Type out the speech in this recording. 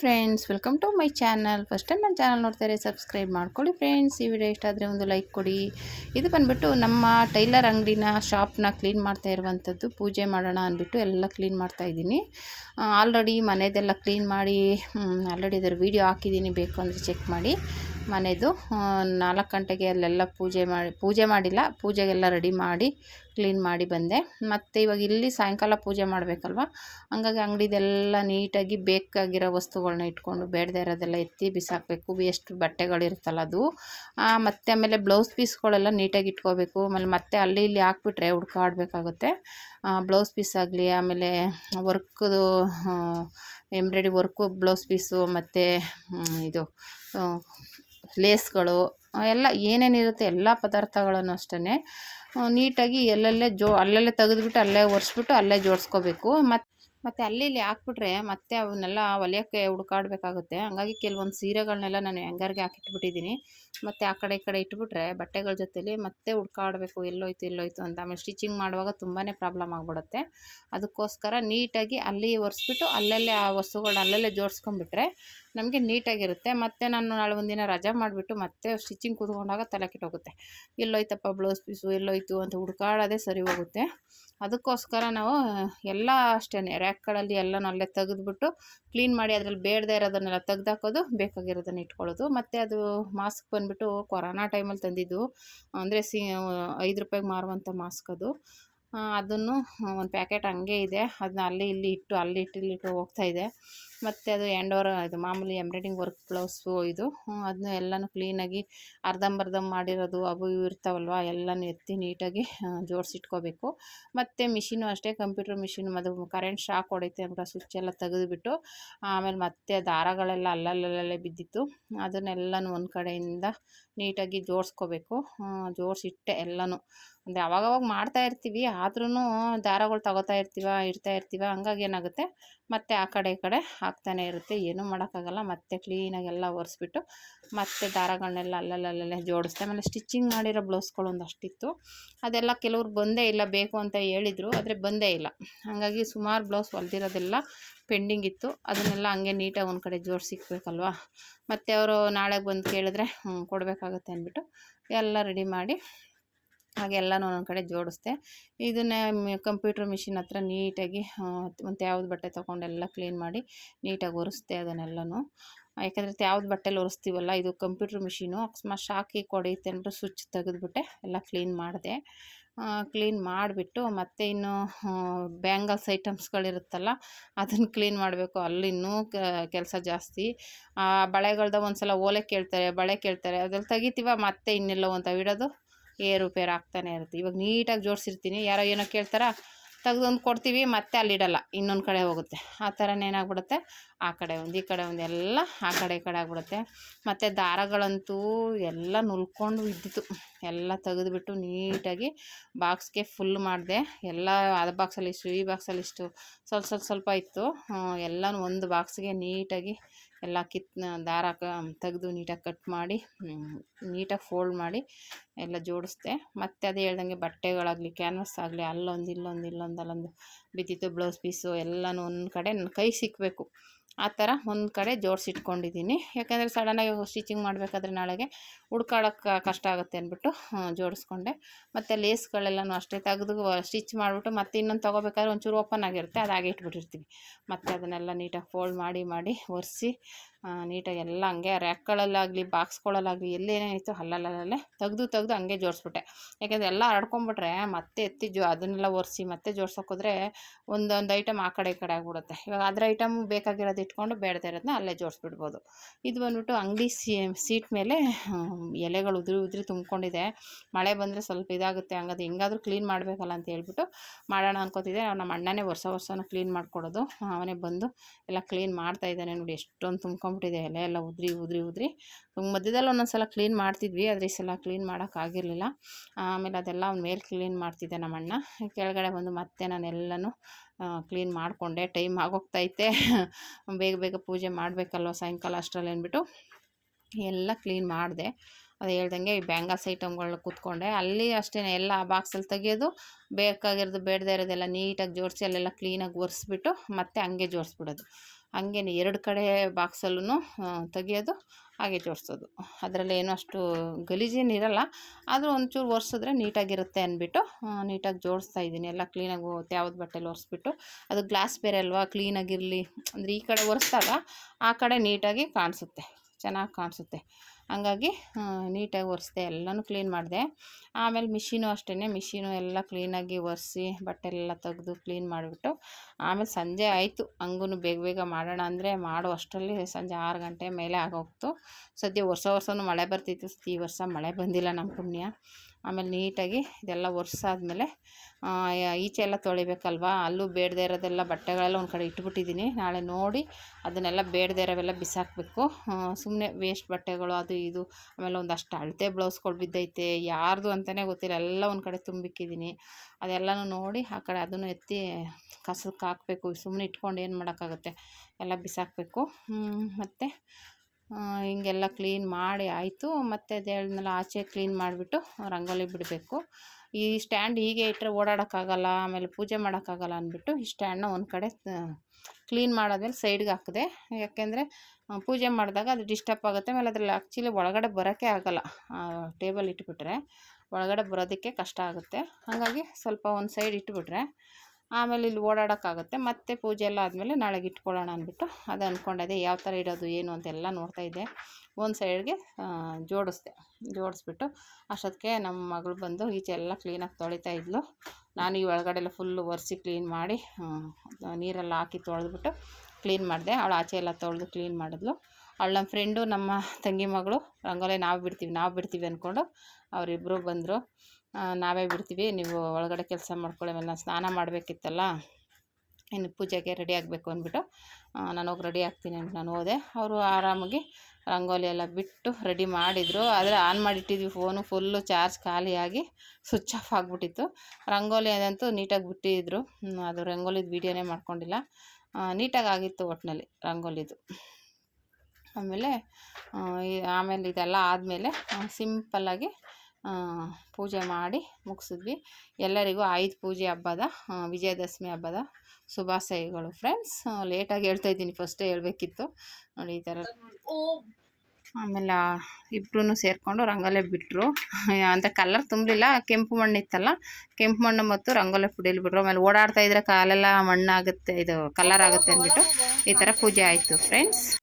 Friends welcome to my channel first time ನನ್ನ channel ನೋಡ್ತಾರೆ subscribe ಮಾಡ್ಕೊಳ್ಳಿ ಫ್ರೆಂಡ್ಸ್ ಈ ವಿಡಿಯೋ ಇಷ್ಟ ಆದರೆ ಒಂದು ಲೈಕ್ ಕೊಡಿ. ಇದು ಬಂದುಬಿಟ್ಟು ನಮ್ಮ ಟೈಲರ್ ಅಂಗಡಿನ ಶಾಪ್ನ ಕ್ಲೀನ್ ಮಾಡ್ತಾ ಇರುವಂಥದ್ದು ಪೂಜೆ ಮಾಡೋಣ ಅಂದ್ಬಿಟ್ಟು ಎಲ್ಲ ಕ್ಲೀನ್ ಮಾಡ್ತಾ ಇದ್ದೀನಿ. ಆಲ್ರೆಡಿ ಮನೆದೆಲ್ಲ ಕ್ಲೀನ್ ಮಾಡಿ ಆಲ್ರೆಡಿ ಅದರ ವೀಡಿಯೋ ಹಾಕಿದ್ದೀನಿ. ಬೇಕು ಅಂದರೆ ಚೆಕ್ ಮಾಡಿ. ಮನೆದು ನಾಲ್ಕು ಗಂಟೆಗೆ ಅಲ್ಲೆಲ್ಲ ಪೂಜೆ ಮಾಡಿ, ಪೂಜೆ ಮಾಡಿಲ್ಲ, ಪೂಜೆಗೆಲ್ಲ ರೆಡಿ ಮಾಡಿ. ಕ್ಲೀನ್ ಮಾಡಿ ಬಂದೆ. ಮತ್ತು ಇವಾಗ ಇಲ್ಲಿ ಸಾಯಂಕಾಲ ಪೂಜೆ ಮಾಡಬೇಕಲ್ವ? ಹಂಗಾಗಿ ಅಂಗಡಿದೆಲ್ಲ ನೀಟಾಗಿ ಬೇಕಾಗಿರೋ ವಸ್ತುಗಳನ್ನ ಇಟ್ಕೊಂಡು ಬೇಡದೇ ಇರೋದೆಲ್ಲ ಎತ್ತಿ ಬಿಸಾಕಬೇಕು. ಎಷ್ಟು ಬಟ್ಟೆಗಳಿರುತ್ತಲ್ಲ ಅದು. ಮತ್ತು ಆಮೇಲೆ ಬ್ಲೌಸ್ ಪೀಸ್ಗಳೆಲ್ಲ ನೀಟಾಗಿ ಇಟ್ಕೋಬೇಕು. ಆಮೇಲೆ ಮತ್ತೆ ಅಲ್ಲಿ ಇಲ್ಲಿ ಹಾಕ್ಬಿಟ್ರೆ ಹುಡ್ಕಾಡ್ಬೇಕಾಗುತ್ತೆ ಬ್ಲೌಸ್ ಪೀಸ್ ಆಗಲಿ, ಆಮೇಲೆ ವರ್ಕ್ದು ಎಂಬ್ರಾಯ್ಡ್ರಿ ವರ್ಕು ಬ್ಲೌಸ್ ಪೀಸು ಮತ್ತು ಇದು ಲೇಸ್ಗಳು ಎಲ್ಲ ಏನೇನಿರುತ್ತೆ ಎಲ್ಲ ಪದಾರ್ಥಗಳನ್ನು ಅಷ್ಟೇ ನೀಟಾಗಿ ಎಲ್ಲೆಲ್ಲೇ ಜೋ, ಅಲ್ಲಲ್ಲೇ ತೆಗೆದ್ಬಿಟ್ಟು ಅಲ್ಲೇ ಒರೆಸ್ಬಿಟ್ಟು ಅಲ್ಲೇ ಜೋಡಿಸ್ಕೋಬೇಕು. ಮತ್ತು ಮತ್ತು ಅಲ್ಲಿ ಇಲ್ಲಿ ಹಾಕ್ಬಿಟ್ರೆ ಮತ್ತೆ ಅವನ್ನೆಲ್ಲ ಹೊಲಿಯೋಕ್ಕೆ ಹುಡುಕಾಡಬೇಕಾಗುತ್ತೆ. ಹಾಗಾಗಿ ಕೆಲವೊಂದು ಸೀರೆಗಳನ್ನೆಲ್ಲ ನಾನು ಹೆಂಗಾರಿಗೆ ಹಾಕಿಟ್ಬಿಟ್ಟಿದ್ದೀನಿ. ಮತ್ತು ಆ ಕಡೆ ಈ ಕಡೆ ಇಟ್ಬಿಟ್ರೆ ಬಟ್ಟೆಗಳ ಜೊತೇಲಿ ಮತ್ತೆ ಹುಡ್ಕಾಡಬೇಕು, ಎಲ್ಲೋಯ್ತು ಎಲ್ಲೋಯ್ತು ಅಂತ ಆಮೇಲೆ ಸ್ಟಿಚಿಂಗ್ ಮಾಡುವಾಗ ತುಂಬಾ ಪ್ರಾಬ್ಲಮ್ ಆಗಿಬಿಡುತ್ತೆ. ಅದಕ್ಕೋಸ್ಕರ ನೀಟಾಗಿ ಅಲ್ಲಿ ಒರೆಸ್ಬಿಟ್ಟು ಅಲ್ಲಲ್ಲೇ ಆ ವಸ್ತುಗಳನ್ನ ಅಲ್ಲಲ್ಲೇ ಜೋಡಿಸ್ಕೊಂಡ್ಬಿಟ್ರೆ ನಮಗೆ ನೀಟಾಗಿರುತ್ತೆ. ಮತ್ತು ನಾನು ನಾಳೆ ಒಂದಿನ ರಜಾ ಮಾಡಿಬಿಟ್ಟು ಮತ್ತೆ ಸ್ಟಿಚಿಂಗ್ ಕೂತ್ಕೊಂಡಾಗ ತಲೆ ಕೆಟ್ಟೋಗುತ್ತೆ. ಎಲ್ಲೋಯ್ತಪ್ಪ, ಬ್ಲೌಸ್ ಪೀಸು, ಎಲ್ಲೋಯ್ತು. ಅಂತ ಹುಡ್ಕಾಡೋದೇ ಸರಿ ಹೋಗುತ್ತೆ. ಅದಕ್ಕೋಸ್ಕರ ನಾವು ಎಲ್ಲ ಅಷ್ಟೇ ರ್ಯಾಕ್ಗಳಲ್ಲಿ ಎಲ್ಲನೂ ಅಲ್ಲೇ ತೆಗೆದುಬಿಟ್ಟು ಕ್ಲೀನ್ ಮಾಡಿ ಅದರಲ್ಲಿ ಬೇಡದೇ ಇರೋದನ್ನೆಲ್ಲ ತೆಗ್ದಾಕೋದು, ಬೇಕಾಗಿರೋದನ್ನ ಇಟ್ಕೊಳ್ಳೋದು. ಮತ್ತು ಅದು ಮಾಸ್ಕ್ ಬಂದುಬಿಟ್ಟು ಕೊರೋನಾ ಟೈಮಲ್ಲಿ ತಂದಿದ್ದು, ಅಂದರೆ ಸಿ, ಐದು ರೂಪಾಯಿಗೆ ಮಾರುವಂಥ ಮಾಸ್ಕ್ ಅದು. ಅದನ್ನು ಒಂದು ಪ್ಯಾಕೆಟ್ ಹಂಗೆ ಇದೆ. ಅದನ್ನ ಅಲ್ಲಿ ಇಲ್ಲಿ ಇಟ್ಟು, ಅಲ್ಲಿ ಇಟ್ಟು, ಇಲ್ಲಿ ಇಟ್ಟು ಹೋಗ್ತಾಯಿದೆ ಮತ್ತು ಅದು ಎಂಡೋರ್ ಇದು ಮಾಮೂಲಿ ಎಂಬ್ರಾಯ್ಡಿಂಗ್ ವರ್ಕ್ ಬ್ಲೌಸು ಇದು. ಅದನ್ನ ಎಲ್ಲನೂ ಕ್ಲೀನಾಗಿ ಅರ್ಧಂಬರ್ಧ ಮಾಡಿರೋದು ಅವು ಇವು ಇರ್ತಾವಲ್ವ, ಎಲ್ಲನೂ ಎತ್ತಿ ನೀಟಾಗಿ ಜೋಡಿಸಿಟ್ಕೋಬೇಕು. ಮತ್ತು ಮಿಷಿನು ಅಷ್ಟೇ ಕಂಪ್ಯೂಟರ್ ಮಿಷಿನ್ ಅದು ಕರೆಂಟ್ ಶಾಕ್ ಹೊಡೈತೆ ಅಂತ ಸ್ವಿಚ್ ಎಲ್ಲ ತೆಗೆದುಬಿಟ್ಟು, ಆಮೇಲೆ ಮತ್ತೆ ದಾರಗಳೆಲ್ಲ ಅಲ್ಲಲ್ಲಲ್ಲೇ ಬಿದ್ದಿತ್ತು. ಅದನ್ನೆಲ್ಲನೂ ಒಂದು ಕಡೆಯಿಂದ ನೀಟಾಗಿ ಜೋಡಿಸ್ಕೋಬೇಕು. ಜೋಡಿಸಿಟ್ಟೆ ಎಲ್ಲನೂ. ಅಂದರೆ ಅವಾಗವಾಗ ಮಾಡ್ತಾ ಇರ್ತೀವಿ ಆದ್ರೂ ದಾರಗಳು ತಗೋತಾ ಇರ್ತೀವ, ಇಡ್ತಾ ಇರ್ತೀವ, ಹಂಗಾಗಿ ಏನಾಗುತ್ತೆ, ಮತ್ತೆ ಆ ಕಡೆ ಈ ಕಡೆ ಆಗ್ತಾನೆ ಇರುತ್ತೆ. ಏನೂ ಮಾಡೋಕ್ಕಾಗಲ್ಲ. ಮತ್ತೆ ಕ್ಲೀನಾಗೆಲ್ಲ ಒರೆಸ್ಬಿಟ್ಟು ಮತ್ತೆ ದಾರಗಳನ್ನೆಲ್ಲ ಅಲ್ಲಲ್ಲಲ್ಲೇ ಜೋಡಿಸ್ದೆ. ಆಮೇಲೆ ಸ್ಟಿಚ್ಚಿಂಗ್ ಮಾಡಿರೋ ಬ್ಲೌಸ್ಗಳು ಒಂದಷ್ಟಿತ್ತು. ಅದೆಲ್ಲ ಕೆಲವ್ರು ಬಂದೇ ಇಲ್ಲ, ಬೇಕು ಅಂತ ಹೇಳಿದರು. ಆದರೆ ಬಂದೇ ಇಲ್ಲ. ಹಾಗಾಗಿ ಸುಮಾರು ಬ್ಲೌಸ್ ಹೊಲ್ದಿರೋದೆಲ್ಲ ಪೆಂಡಿಂಗ್ ಇತ್ತು. ಅದನ್ನೆಲ್ಲ ಹಂಗೆ ನೀಟಾಗಿ ಒಂದು ಕಡೆ ಜೋಡಿಸಿಕ್ಬೇಕಲ್ವ ಮತ್ತು ಅವರು ನಾಳೆ ಬಂದು ಕೇಳಿದ್ರೆ ಕೊಡಬೇಕಾಗತ್ತೆ ಅಂದ್ಬಿಟ್ಟು ಎಲ್ಲ ರೆಡಿ ಮಾಡಿ ಹಾಗೆಲ್ಲನೂ ಒಂದೊಂದು ಕಡೆ ಜೋಡಿಸ್ದೆ. ಇದನ್ನೇ ಕಂಪ್ಯೂಟ್ರ್ ಮಿಷಿನ್ ಹತ್ರ ನೀಟಾಗಿ ಮತ್ತು ಯಾವ್ದು ಬಟ್ಟೆ ತೊಗೊಂಡೆಲ್ಲ ಕ್ಲೀನ್ ಮಾಡಿ ನೀಟಾಗಿ ಒರೆಸ್ದೆ ಅದನ್ನೆಲ್ಲನೂ. ಯಾಕಂದರೆ ಯಾವ್ದು ಬಟ್ಟೆಲಿ ಒರೆಸ್ತೀವಲ್ಲ, ಇದು ಕಂಪ್ಯೂಟ್ರ್ ಮಿಷಿನು. ಅಕಸ್ಮಾತ್ ಶಾಕಿ ಕೊಡಿ ಅಂದ್ಬಿಟ್ಟು ಸ್ವಿಚ್ ತೆಗೆದುಬಿಟ್ಟೆ, ಎಲ್ಲ ಕ್ಲೀನ್ ಮಾಡಿದೆ. ಕ್ಲೀನ್ ಮಾಡಿಬಿಟ್ಟು ಮತ್ತೆ ಇನ್ನು ಬ್ಯಾಂಗಲ್ಸ್ ಐಟಮ್ಸ್ಗಳಿರುತ್ತಲ್ಲ ಅದನ್ನು ಕ್ಲೀನ್ ಮಾಡಬೇಕು. ಅಲ್ಲಿನ್ನೂ ಕೆಲಸ ಜಾಸ್ತಿ. ಬಳೆಗಳ್ದ ಒಂದು ಸಲ ಓಲೆ ಕೇಳ್ತಾರೆ, ಬಳೆ ಕೇಳ್ತಾರೆ. ಅದ್ರಲ್ಲಿ ತೆಗಿತೀವ? ಮತ್ತೆ ಇನ್ನೆಲ್ಲೋ ಅಂತ. ಇಡೋದು ಏರುಪೇರು ಆಗ್ತಾನೆ ಇರುತ್ತೆ. ಇವಾಗ ನೀಟಾಗಿ ಜೋಡಿಸಿರ್ತೀನಿ. ಯಾರೋ ಏನೋ ಕೇಳ್ತಾರ, ತೆಗೆದೊಂದು ಕೊಡ್ತೀವಿ, ಮತ್ತೆ ಅಲ್ಲಿಡಲ್ಲ ಇನ್ನೊಂದು ಕಡೆ ಹೋಗುತ್ತೆ. ಆ ಥರನೇ ಏನಾಗ್ಬಿಡುತ್ತೆ? ಆ ಕಡೆ ಒಂದು, ಈ ಕಡೆ ಒಂದು, ಎಲ್ಲ ಆ ಕಡೆ, ಈ ಕಡೆ ಆಗ್ಬಿಡುತ್ತೆ. ಮತ್ತು ದಾರಗಳಂತೂ ಎಲ್ಲ ನುಲ್ಕೊಂಡು ಇದ್ದಿತ್ತು. ಎಲ್ಲ ತೆಗೆದುಬಿಟ್ಟು ನೀಟಾಗಿ ಬಾಕ್ಸ್ಗೆ ಫುಲ್ ಮಾಡಿದೆ. ಎಲ್ಲ ಅದು ಬಾಕ್ಸಲ್ಲಿ ಇಷ್ಟು, ಈ ಬಾಕ್ಸಲ್ಲಿ ಇಷ್ಟು, ಸ್ವಲ್ಪ ಸ್ವಲ್ಪ ಸ್ವಲ್ಪ ಇತ್ತು. ಎಲ್ಲನೂ ಒಂದು ಬಾಕ್ಸ್ಗೆ ನೀಟಾಗಿ ಎಲ್ಲ ಕಿತ್, ದಾರ ತೆಗೆದು ನೀಟಾಗಿ ಕಟ್ ಮಾಡಿ ನೀಟಾಗಿ ಫೋಲ್ಡ್ ಮಾಡಿ ಎಲ್ಲ ಜೋಡಿಸ್ದೆ. ಮತ್ತು ಅದೇ ಹೇಳ್ದಂಗೆ ಬಟ್ಟೆಗಳಾಗಲಿ ಕ್ಯಾನ್ವಸ್ ಆಗಲಿ, ಅಲ್ಲೊಂದು, ಇಲ್ಲೊಂದು ಇಲ್ಲೊಂದು, ಅಲ್ಲೊಂದು ಬಿದ್ದಿತ್ತು ಬ್ಲೌಸ್ ಪೀಸು ಎಲ್ಲನೂ ಒಂದು ಕಡೆ ನನ್ನ ಕೈ ಸಿಕ್ಕಬೇಕು ಆ ಥರ ಒಂದು ಕಡೆ ಜೋಡಿಸಿಟ್ಕೊಂಡಿದ್ದೀನಿ. ಯಾಕೆಂದರೆ ಸಡನ್ನಾಗಿ ಸ್ಟಿಚಿಂಗ್ ಮಾಡಬೇಕಾದ್ರೆ ನಾಳೆಗೆ ಹುಡ್ಕಾಡೋಕ್ಕೆ ಕಷ್ಟ ಆಗುತ್ತೆ ಅಂದ್ಬಿಟ್ಟು ಜೋಡಿಸ್ಕೊಂಡೆ. ಮತ್ತು ಲೇಸ್ಗಳೆಲ್ಲನೂ ಅಷ್ಟೇ ತೆಗೆದು ಸ್ಟಿಚ್ ಮಾಡಿಬಿಟ್ಟು ಮತ್ತೆ ಇನ್ನೊಂದು ತೊಗೋಬೇಕಾದ್ರೆ ಒಂಚೂರು ಓಪನ್ ಆಗಿರುತ್ತೆ ಅದು ಹಾಗೆ ಇಟ್ಬಿಟ್ಟಿರ್ತೀವಿ ಮತ್ತು ಅದನ್ನೆಲ್ಲ ನೀಟಾಗಿ ಫೋಲ್ಡ್ ಮಾಡಿ ಮಾಡಿ ಒರೆಸಿ ನೀಟಾಗಿ ಎಲ್ಲ ಹಂಗೆ ರ್ಯಾಕ್ಗಳಲ್ಲಾಗಲಿ, ಬಾಕ್ಸ್ಗಳಲ್ಲಾಗಲಿ ಎಲ್ಲೇನೇನಿತ್ತು ಅಲ್ಲಲ್ಲಲ್ಲೇ ತೆಗೆದು ತೆಗೆದು ಹಂಗೆ ಜೋಡಿಸ್ಬಿಟ್ಟೆ. ಯಾಕೆಂದರೆ ಎಲ್ಲ ಹರಡ್ಕೊಂಬಿಟ್ರೆ ಮತ್ತೆ ಎತ್ತಿ ಜೋ, ಅದನ್ನೆಲ್ಲ ಒರೆಸಿ ಮತ್ತೆ ಜೋಡ್ಸೋಕೋದ್ರೆ ಒಂದೊಂದು ಐಟಮ್ ಆ ಕಡೆ ಈ ಕಡೆ ಆಗಿಬಿಡುತ್ತೆ. ಇವಾಗ ಅದರ ಐಟಮ್ ಬೇಕಾಗಿರೋದು ಇಟ್ಕೊಂಡು ಬೇಡದೇ ಇರೋದನ್ನ ಅಲ್ಲೇ ಜೋಡಿಸ್ಬಿಡ್ಬೋದು. ಇದು ಬಂದ್ಬಿಟ್ಟು ಅಂಗಡಿ ಸೀಟ್ ಮೇಲೆ ಎಲೆಗಳು ಉದುರಿ ಉದುರಿ ತುಂಬ್ಕೊಂಡಿದೆ. ಮಳೆ ಬಂದರೆ ಸ್ವಲ್ಪ ಇದಾಗುತ್ತೆ, ಹಂಗದು ಹೆಂಗಾದರೂ ಕ್ಲೀನ್ ಮಾಡಬೇಕಲ್ಲ ಅಂತ ಹೇಳ್ಬಿಟ್ಟು ಮಾಡೋಣ ಅನ್ಕೋತಿದ್ದೆ. ನಮ್ಮ ಅಣ್ಣನೇ ವರ್ಷ ವರ್ಷನೂ ಕ್ಲೀನ್ ಮಾಡಿಕೊಡೋದು. ಅವನೇ ಬಂದು ಎಲ್ಲ ಕ್ಲೀನ್ ಮಾಡ್ತಾ ಇದ್ದಾನೆ ನೋಡಿ, ಎಷ್ಟೊಂದು ತುಂಬ್ಕೊಂಬಿಟ್ಟಿದೆ ಎಲೆ ಎಲ್ಲ ಉದ್ರಿ ಉದ್ರಿ ಉದ್ರಿ. ಮಧ್ಯದಲ್ಲಿ ಒಂದೊಂದು ಸಲ ಕ್ಲೀನ್ ಮಾಡ್ತಿದ್ವಿ, ಆದರೆ ಈ ಸಲ ಕ್ಲೀನ್ ಮಾಡೋಕ್ಕಾಗಿರಲಿಲ್ಲ ಆಮೇಲೆ ಅದೆಲ್ಲ ಅವ್ನ ಮೇಲೆ ಕ್ಲೀನ್ ಮಾಡ್ತಿದ್ದೆ ನಮ್ಮಣ್ಣ. ಕೆಳಗಡೆ ಬಂದು ಮತ್ತೆ ನಾನೆಲ್ಲನೂ ಕ್ಲೀನ್ ಮಾಡಿಕೊಂಡೆ. ಟೈಮ್ ಆಗೋಗ್ತೈತೆ. ಬೇಗ ಬೇಗ ಪೂಜೆ ಮಾಡಬೇಕಲ್ವ ಸಾಯಂಕಾಲ ಅಷ್ಟರಲ್ಲಿ ಅಂದ್ಬಿಟ್ಟು ಎಲ್ಲ ಕ್ಲೀನ್ ಮಾಡಿದೆ. ಅದು ಹೇಳ್ದಂಗೆ ಈ ಬ್ಯಾಂಗಲ್ಸ್ ಐಟಮ್ಗಳನ್ನ ಕೂತ್ಕೊಂಡೆ. ಅಲ್ಲಿ ಅಷ್ಟೇ ಎಲ್ಲ ಆ ಬಾಕ್ಸಲ್ಲಿ ತೆಗೆಯೋದು ಬೇಕಾಗಿರೋದು, ಬೇಡದೇ ಇರೋದೆಲ್ಲ ನೀಟಾಗಿ ಜೋಡಿಸಿ ಅಲ್ಲೆಲ್ಲ ಕ್ಲೀನಾಗಿ ಒರೆಸ್ಬಿಟ್ಟು ಮತ್ತೆ ಹಂಗೆ ಜೋಡಿಸ್ಬಿಡೋದು. ಹಂಗೇನೆ ಎರಡು ಕಡೆ ಬಾಕ್ಸಲ್ಲೂ ತೆಗಿಯೋದು, ಹಾಗೆ ಜೋಡಿಸೋದು ಅದರಲ್ಲಿ ಏನೂ ಅಷ್ಟು ಗಲೀಜೇನು ಇರಲ್ಲ. ಆದರೂ ಒಂಚೂರು ಒರೆಸಿದ್ರೆ ನೀಟಾಗಿರುತ್ತೆ ಅಂದ್ಬಿಟ್ಟು ನೀಟಾಗಿ ಜೋಡಿಸ್ತಾ ಇದ್ದೀನಿ. ಎಲ್ಲ ಕ್ಲೀನಾಗಿ ಹೋಗುತ್ತೆ ಯಾವ್ದು ಬಟ್ಟೆಲಿ ಒರೆಸ್ಬಿಟ್ಟು. ಅದು ಗ್ಲಾಸ್ ಬೇರೆ ಅಲ್ವಾ, ಕ್ಲೀನಾಗಿರಲಿ. ಅಂದರೆ ಈ ಕಡೆ ಒರೆಸ್ದಾಗ ಆ ಕಡೆ ನೀಟಾಗಿ ಕಾಣಿಸುತ್ತೆ. ಚೆನ್ನಾಗಿ ಕಾಣಿಸುತ್ತೆ. ಹಂಗಾಗಿ ನೀಟಾಗಿ ಒರೆಸ್ದೆ, ಎಲ್ಲನೂ ಕ್ಲೀನ್ ಮಾಡಿದೆ. ಆಮೇಲೆ ಮಿಷಿನು ಅಷ್ಟೇ ಮಿಷಿನು ಎಲ್ಲ ಕ್ಲೀನಾಗಿ ಒರೆಸಿ ಬಟ್ಟೆ ಎಲ್ಲ ತೆಗೆದು ಕ್ಲೀನ್ ಮಾಡಿಬಿಟ್ಟು, ಆಮೇಲೆ ಸಂಜೆ ಆಯಿತು. ಹಂಗೂ ಬೇಗ ಬೇಗ ಮಾಡೋಣ ಅಂದರೆ ಮಾಡೋ ಅಷ್ಟರಲ್ಲಿ ಸಂಜೆ ಆರು ಗಂಟೆ ಮೇಲೆ ಆಗೋಗ್ತು. ಸದ್ಯ ವರ್ಷ ವರ್ಷವೂ ಮಳೆ ಬರ್ತಿತ್ತು, ಈ ವರ್ಷ ಮಳೆ ಬಂದಿಲ್ಲ ನಮ್ಮ ಪುಣ್ಯ. ಆಮೇಲೆ ನೀಟಾಗಿ ಇದೆಲ್ಲ ಒರೆಸಾದ್ಮೇಲೆ ಈಚೆ ಎಲ್ಲ ತೊಳಿಬೇಕಲ್ವಾ? ಅಲ್ಲೂ ಬೇಡದೇ ಇರೋದೆಲ್ಲ ಬಟ್ಟೆಗಳೆಲ್ಲ ಒಂದು ಕಡೆ ಇಟ್ಬಿಟ್ಟಿದ್ದೀನಿ. ನಾಳೆ ನೋಡಿ ಅದನ್ನೆಲ್ಲ ಬೇಡದೇ ಇರೋವೆಲ್ಲ ಬಿಸಾಕಬೇಕು. ಸುಮ್ಮನೆ ವೇಸ್ಟ್ ಬಟ್ಟೆಗಳು, ಅದು ಇದು. ಆಮೇಲೆ ಒಂದಷ್ಟು ಅಳತೆ ಬ್ಲೌಸ್ಗಳು ಬಿದ್ದೈತೆ. ಯಾರ್ದು ಅಂತಲೇ ಗೊತ್ತಿಲ್ಲ. ಎಲ್ಲ ಒಂದು ಕಡೆ ತುಂಬಿಕ್ಕಿದ್ದೀನಿ. ಅದೆಲ್ಲನೂ ನೋಡಿ ಆ ಕಡೆ ಅದನ್ನು ಎತ್ತಿ ಕಸಕ್ಕೆ ಹಾಕಬೇಕು. ಸುಮ್ಮನೆ ಇಟ್ಕೊಂಡು ಏನು ಮಾಡೋಕ್ಕಾಗುತ್ತೆ? ಎಲ್ಲ ಬಿಸಾಕಬೇಕು. ಮತ್ತು ಹಿಂಗೆಲ್ಲ ಕ್ಲೀನ್ ಮಾಡಿ ಆಯಿತು. ಮತ್ತು ಅದು ಹೇಳಿದ್ನಲ್ಲ, ಆಚೆ ಕ್ಲೀನ್ ಮಾಡಿಬಿಟ್ಟು ರಂಗೋಲಿ ಬಿಡಬೇಕು. ಈ ಸ್ಟ್ಯಾಂಡ್ ಹೀಗೆ ಇಟ್ಟರೆ ಓಡಾಡೋಕ್ಕಾಗಲ್ಲ, ಆಮೇಲೆ ಪೂಜೆ ಮಾಡೋಕ್ಕಾಗಲ್ಲ ಅಂದ್ಬಿಟ್ಟು ಈ ಸ್ಟ್ಯಾಂಡನ್ನ ಒಂದು ಕಡೆ ಕ್ಲೀನ್ ಮಾಡಾದ್ಮೇಲೆ ಸೈಡ್ಗೆ ಹಾಕಿದೆ. ಯಾಕೆಂದರೆ ಪೂಜೆ ಮಾಡಿದಾಗ ಅದು ಡಿಸ್ಟರ್ಬ್ ಆಗುತ್ತೆ. ಆಮೇಲೆ ಅದರಲ್ಲಿ ಆ್ಯಕ್ಚುಲಿ ಒಳಗಡೆ ಬರೋಕ್ಕೆ ಆಗೋಲ್ಲ. ಟೇಬಲ್ ಇಟ್ಬಿಟ್ರೆ ಒಳಗಡೆ ಬರೋದಕ್ಕೆ ಕಷ್ಟ ಆಗುತ್ತೆ. ಹಾಗಾಗಿ ಸ್ವಲ್ಪ ಒಂದು ಸೈಡ್ ಇಟ್ಬಿಟ್ರೆ ಆಮೇಲೆ ಇಲ್ಲಿ ಓಡಾಡೋಕ್ಕಾಗುತ್ತೆ. ಮತ್ತೆ ಪೂಜೆ ಎಲ್ಲ ಆದಮೇಲೆ ನಾಳೆಗೆ ಇಟ್ಕೊಳ್ಳೋಣ ಅಂದ್ಬಿಟ್ಟು ಅದು ಅಂದ್ಕೊಂಡೆ ಯಾವ ಥರ ಇಡೋದು, ಏನು ಅಂತೆಲ್ಲ ನೋಡ್ತಾಯಿದ್ದೆ ಒಂದು ಸೈಡ್ಗೆ ಜೋಡಿಸ್ದೆ. ಜೋಡಿಸ್ಬಿಟ್ಟು ಅಷ್ಟೊತ್ತಿಗೆ ನಮ್ಮ ಮಗಳು ಬಂದು ಈಚೆ ಎಲ್ಲ ಕ್ಲೀನಾಗಿ ತೊಳಿತಾ ಇದ್ಲು. ನಾನು ಈ ಒಳಗಡೆ ಎಲ್ಲ ಫುಲ್ಲು ಒರೆಸಿ ಕ್ಲೀನ್ ಮಾಡಿ ನೀರೆಲ್ಲ ಹಾಕಿ ತೊಳೆದ್ಬಿಟ್ಟು ಕ್ಲೀನ್ ಮಾಡಿದೆ. ಅವಳು ಆಚೆ ಎಲ್ಲ ತೊಳೆದು ಕ್ಲೀನ್ ಮಾಡಿದ್ಲು. ಅವಳು ನಮ್ಮ ಫ್ರೆಂಡು ನಮ್ಮ ತಂಗಿ ಮಗಳು ರಂಗೋಲಿ ನಾವು ಬಿಡ್ತೀವಿ ನಾವು ಬಿಡ್ತೀವಿ ಅಂದ್ಕೊಂಡು ಅವರಿಬ್ಬರು ಬಂದರು. ನಾವೇ ಬಿಡ್ತೀವಿ. ನೀವು ಒಳಗಡೆ ಕೆಲಸ ಮಾಡ್ಕೊಳ್ಳಿ, ಆಮೇಲೆ ನಾನು ಸ್ನಾನ ಮಾಡಬೇಕಿತ್ತಲ್ಲ, ಇನ್ನು ಪೂಜೆಗೆ ರೆಡಿ ಆಗಬೇಕು ಅಂದ್ಬಿಟ್ಟು ನಾನು ಹೋಗಿ ರೆಡಿ ಆಗ್ತೀನಿ ಅಂತ ನಾನು ಹೋದೆ. ಅವರು ಆರಾಮಾಗಿ ರಂಗೋಲಿ ಎಲ್ಲ ಬಿಟ್ಟು ರೆಡಿ ಮಾಡಿದರು. ಆದರೆ ಆನ್ ಮಾಡಿಟ್ಟಿದ್ವಿ ಫೋನು ಫುಲ್ಲು ಚಾರ್ಜ್ ಖಾಲಿಯಾಗಿ ಸ್ವಿಚ್ ಆಫ್ ಆಗಿಬಿಟ್ಟಿತ್ತು. ರಂಗೋಲಿ ಅದಂತೂ ನೀಟಾಗಿ ಬಿಟ್ಟಿದ್ರು. ಅದು ರಂಗೋಲಿದು ವೀಡಿಯೋನೇ ಮಾಡ್ಕೊಂಡಿಲ್ಲ. ನೀಟಾಗಿ ಆಗಿತ್ತು ಒಟ್ಟಿನಲ್ಲಿ ರಂಗೋಲಿದು. ಆಮೇಲೆ ಆಮೇಲೆ ಇದೆಲ್ಲ ಆದಮೇಲೆ ಸಿಂಪಲ್ಲಾಗಿ ಪೂಜೆ ಮಾಡಿ ಮುಗಿಸಿದ್ವಿ. ಎಲ್ಲರಿಗೂ ಆಯುಧ ಪೂಜೆ ಹಬ್ಬದ ವಿಜಯದಶಮಿ ಹಬ್ಬದ ಶುಭಾಶಯಗಳು ಫ್ರೆಂಡ್ಸ್ ಲೇಟಾಗಿ ಹೇಳ್ತಾ ಇದ್ದೀನಿ ಫಸ್ಟೇ ಹೇಳಬೇಕಿತ್ತು. ನೋಡಿ, ಈ ಥರ ಆಮೇಲೆ ಇಬ್ಬರೂ ಸೇರಿಕೊಂಡು ರಂಗೋಲೆ ಬಿಟ್ಟರು ಅಂತ ಕಲರ್ ತುಂಬಲಿಲ್ಲ, ಕೆಂಪು ಮಣ್ಣು ಇತ್ತಲ್ಲ, ಕೆಂಪು ಮಣ್ಣು ಮತ್ತು ರಂಗೋಲೆ ಪುಡಿಯಲ್ಲಿ ಬಿಟ್ಟರು ಆಮೇಲೆ ಓಡಾಡ್ತಾ ಇದ್ರೆ ಕಾಲೆಲ್ಲ ಮಣ್ಣಾಗುತ್ತೆ, ಇದು ಕಲರ್ ಆಗುತ್ತೆ ಅಂದ್ಬಿಟ್ಟು ಈ ಥರ ಪೂಜೆ ಆಯಿತು ಫ್ರೆಂಡ್ಸ್